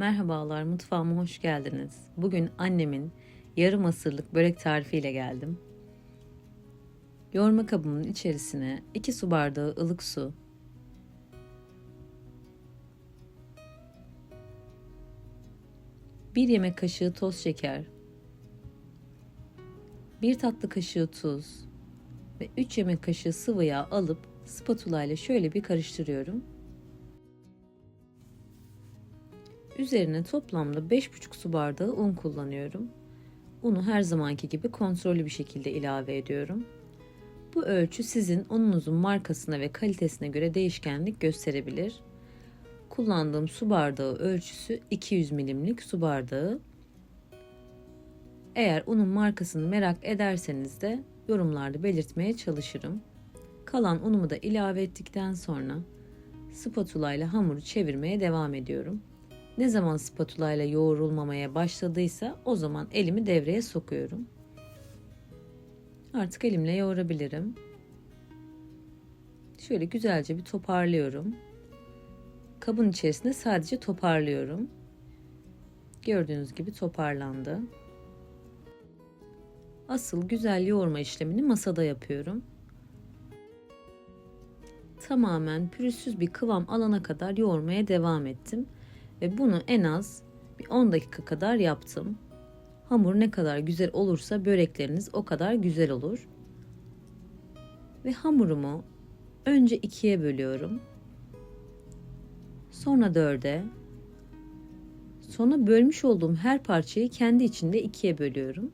Merhabalar, mutfağıma hoş geldiniz. Bugün annemin yarım asırlık börek tarifiyle geldim. Yoğurma kabımın içerisine 2 su bardağı ılık su, bir yemek kaşığı toz şeker, bir tatlı kaşığı tuz ve 3 yemek kaşığı sıvı yağ alıp spatula ile şöyle bir karıştırıyorum. Üzerine toplamda 5,5 su bardağı un kullanıyorum. Unu her zamanki gibi kontrollü bir şekilde ilave ediyorum. Bu ölçü sizin ununuzun markasına ve kalitesine göre değişkenlik gösterebilir. Kullandığım su bardağı ölçüsü 200 milimlik su bardağı. Eğer unun markasını merak ederseniz de yorumlarda belirtmeye çalışırım. Kalan unumu da ilave ettikten sonra spatula ile hamuru çevirmeye devam ediyorum. Ne zaman spatula ile yoğrulmamaya başladıysa o zaman elimi devreye sokuyorum. Artık elimle yoğurabilirim. Şöyle güzelce bir toparlıyorum. Kabın içerisinde sadece toparlıyorum. Gördüğünüz gibi toparlandı. Asıl güzel yoğurma işlemini masada yapıyorum. Tamamen pürüzsüz bir kıvam alana kadar yoğurmaya devam ettim ve bunu en az bir 10 dakika kadar yaptım. Hamur ne kadar güzel olursa börekleriniz o kadar güzel olur. Ve hamurumu önce ikiye bölüyorum. Sonra dörde. Sonra bölmüş olduğum her parçayı kendi içinde ikiye bölüyorum.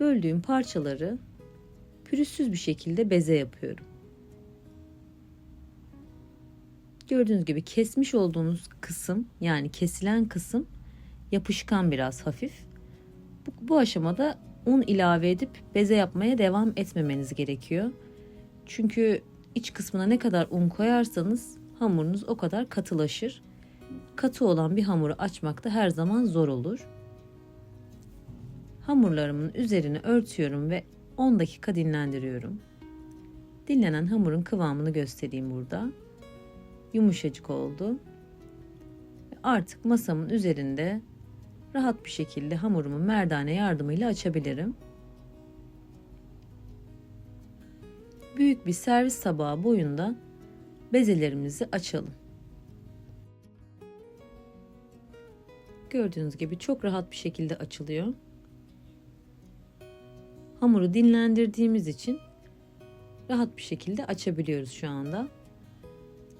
Böldüğüm parçaları pürüzsüz bir şekilde beze yapıyorum. Gördüğünüz gibi kesmiş olduğunuz kısım yani kesilen kısım yapışkan biraz hafif. Bu, bu aşamada un ilave edip beze yapmaya devam etmemeniz gerekiyor. Çünkü iç kısmına ne kadar un koyarsanız hamurunuz o kadar katılaşır. Katı olan bir hamuru açmak da her zaman zor olur. Hamurlarımın üzerini örtüyorum ve 10 dakika dinlendiriyorum. Dinlenen hamurun kıvamını göstereyim burada yumuşacık oldu. Artık masamın üzerinde rahat bir şekilde hamurumu merdane yardımıyla açabilirim. Büyük bir servis tabağı boyunda bezelerimizi açalım. Gördüğünüz gibi çok rahat bir şekilde açılıyor. Hamuru dinlendirdiğimiz için rahat bir şekilde açabiliyoruz şu anda.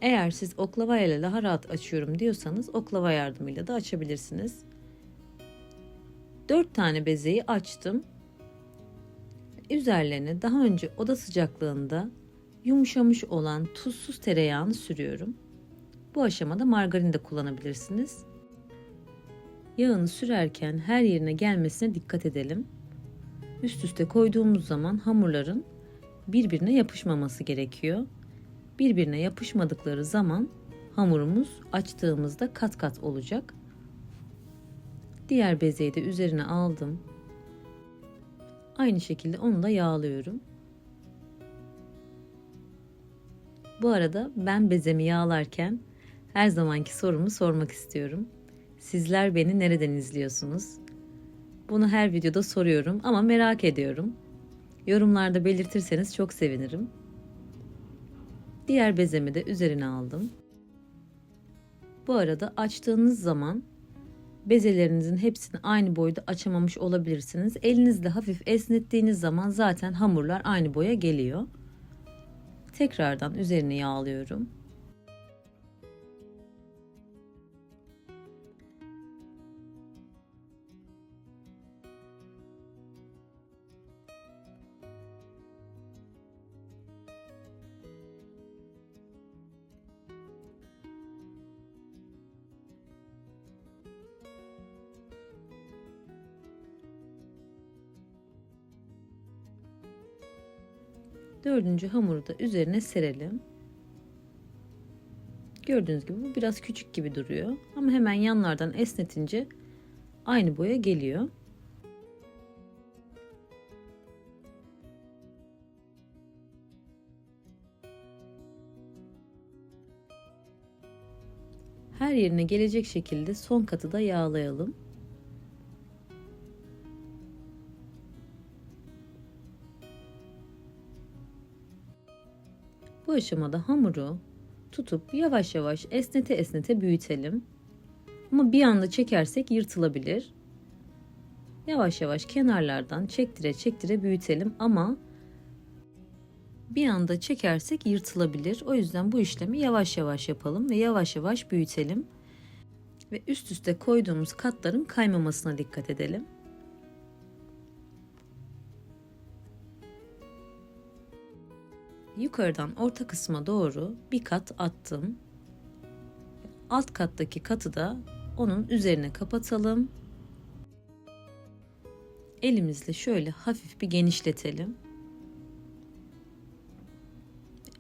Eğer siz oklava ile daha rahat açıyorum diyorsanız oklava yardımıyla da açabilirsiniz. 4 tane bezeyi açtım. Üzerlerine daha önce oda sıcaklığında yumuşamış olan tuzsuz tereyağını sürüyorum. Bu aşamada margarin de kullanabilirsiniz. Yağını sürerken her yerine gelmesine dikkat edelim. Üst üste koyduğumuz zaman hamurların birbirine yapışmaması gerekiyor birbirine yapışmadıkları zaman hamurumuz açtığımızda kat kat olacak. Diğer bezeyi de üzerine aldım. Aynı şekilde onu da yağlıyorum. Bu arada ben bezemi yağlarken her zamanki sorumu sormak istiyorum. Sizler beni nereden izliyorsunuz? Bunu her videoda soruyorum ama merak ediyorum. Yorumlarda belirtirseniz çok sevinirim. Diğer bezemi de üzerine aldım. Bu arada açtığınız zaman bezelerinizin hepsini aynı boyda açamamış olabilirsiniz. Elinizle hafif esnettiğiniz zaman zaten hamurlar aynı boya geliyor. Tekrardan üzerine yağlıyorum. Dördüncü hamuru da üzerine serelim. Gördüğünüz gibi bu biraz küçük gibi duruyor. Ama hemen yanlardan esnetince aynı boya geliyor. Her yerine gelecek şekilde son katı da yağlayalım. Bu aşamada hamuru tutup yavaş yavaş esnete esnete büyütelim. Ama bir anda çekersek yırtılabilir. Yavaş yavaş kenarlardan çektire çektire büyütelim ama bir anda çekersek yırtılabilir. O yüzden bu işlemi yavaş yavaş yapalım ve yavaş yavaş büyütelim. Ve üst üste koyduğumuz katların kaymamasına dikkat edelim. Yukarıdan orta kısma doğru bir kat attım. Alt kattaki katı da onun üzerine kapatalım. Elimizle şöyle hafif bir genişletelim.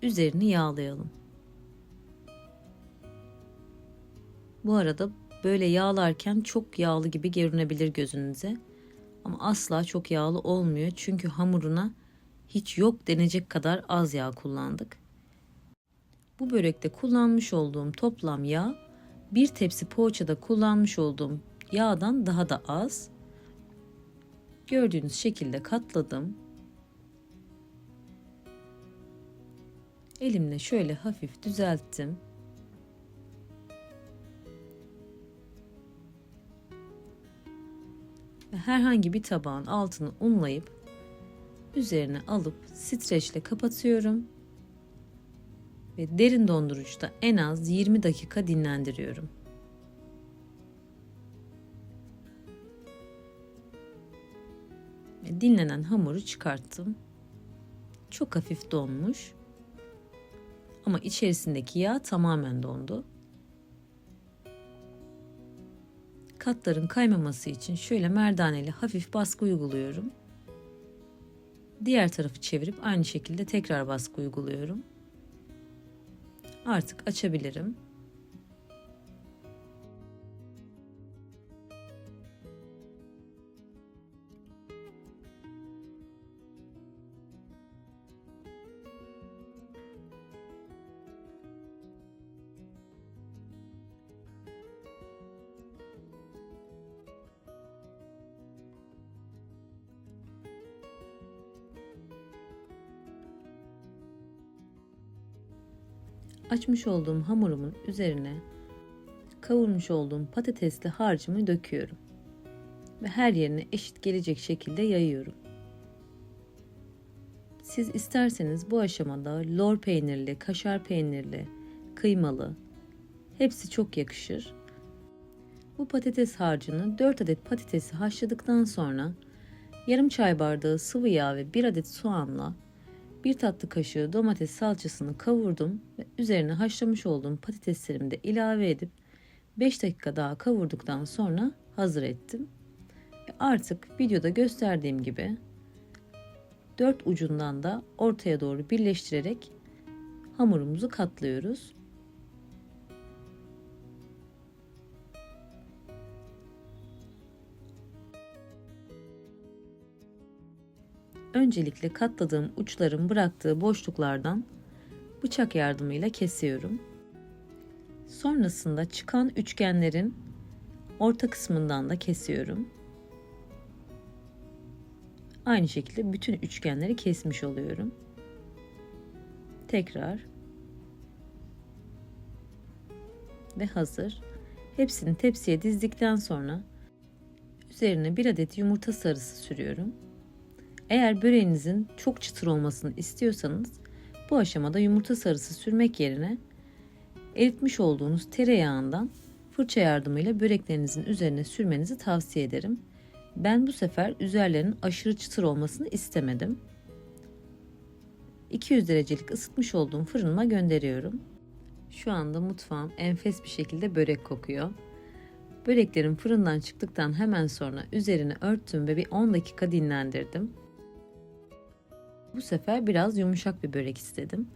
Üzerini yağlayalım. Bu arada böyle yağlarken çok yağlı gibi görünebilir gözünüze. Ama asla çok yağlı olmuyor çünkü hamuruna hiç yok denecek kadar az yağ kullandık. Bu börekte kullanmış olduğum toplam yağ bir tepsi poğaçada kullanmış olduğum yağdan daha da az. Gördüğünüz şekilde katladım. Elimle şöyle hafif düzelttim. Ve herhangi bir tabağın altını unlayıp üzerine alıp streçle kapatıyorum ve derin dondurucuda en az 20 dakika dinlendiriyorum. Ve dinlenen hamuru çıkarttım. Çok hafif donmuş. Ama içerisindeki yağ tamamen dondu. Katların kaymaması için şöyle merdaneli hafif baskı uyguluyorum. Diğer tarafı çevirip aynı şekilde tekrar baskı uyguluyorum. Artık açabilirim. Açmış olduğum hamurumun üzerine kavurmuş olduğum patatesli harcımı döküyorum. Ve her yerine eşit gelecek şekilde yayıyorum. Siz isterseniz bu aşamada lor peynirli, kaşar peynirli, kıymalı hepsi çok yakışır. Bu patates harcını 4 adet patatesi haşladıktan sonra yarım çay bardağı sıvı yağ ve 1 adet soğanla bir tatlı kaşığı domates salçasını kavurdum ve üzerine haşlamış olduğum patateslerimi de ilave edip 5 dakika daha kavurduktan sonra hazır ettim. Ve artık videoda gösterdiğim gibi dört ucundan da ortaya doğru birleştirerek hamurumuzu katlıyoruz. Öncelikle katladığım uçların bıraktığı boşluklardan bıçak yardımıyla kesiyorum. Sonrasında çıkan üçgenlerin orta kısmından da kesiyorum. Aynı şekilde bütün üçgenleri kesmiş oluyorum. Tekrar ve hazır. Hepsini tepsiye dizdikten sonra üzerine bir adet yumurta sarısı sürüyorum. Eğer böreğinizin çok çıtır olmasını istiyorsanız bu aşamada yumurta sarısı sürmek yerine eritmiş olduğunuz tereyağından fırça yardımıyla böreklerinizin üzerine sürmenizi tavsiye ederim. Ben bu sefer üzerlerinin aşırı çıtır olmasını istemedim. 200 derecelik ısıtmış olduğum fırınıma gönderiyorum. Şu anda mutfağım enfes bir şekilde börek kokuyor. Böreklerim fırından çıktıktan hemen sonra üzerini örttüm ve bir 10 dakika dinlendirdim. Bu sefer biraz yumuşak bir börek istedim.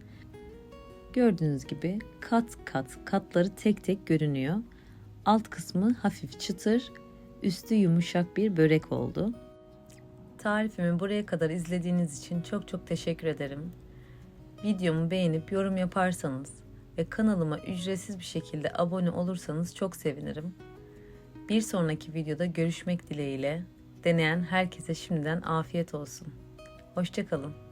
Gördüğünüz gibi kat kat katları tek tek görünüyor. Alt kısmı hafif çıtır, üstü yumuşak bir börek oldu. Tarifimi buraya kadar izlediğiniz için çok çok teşekkür ederim. Videomu beğenip yorum yaparsanız, ve kanalıma ücretsiz bir şekilde abone olursanız çok sevinirim. Bir sonraki videoda görüşmek dileğiyle. Deneyen herkese şimdiden afiyet olsun. Hoşçakalın.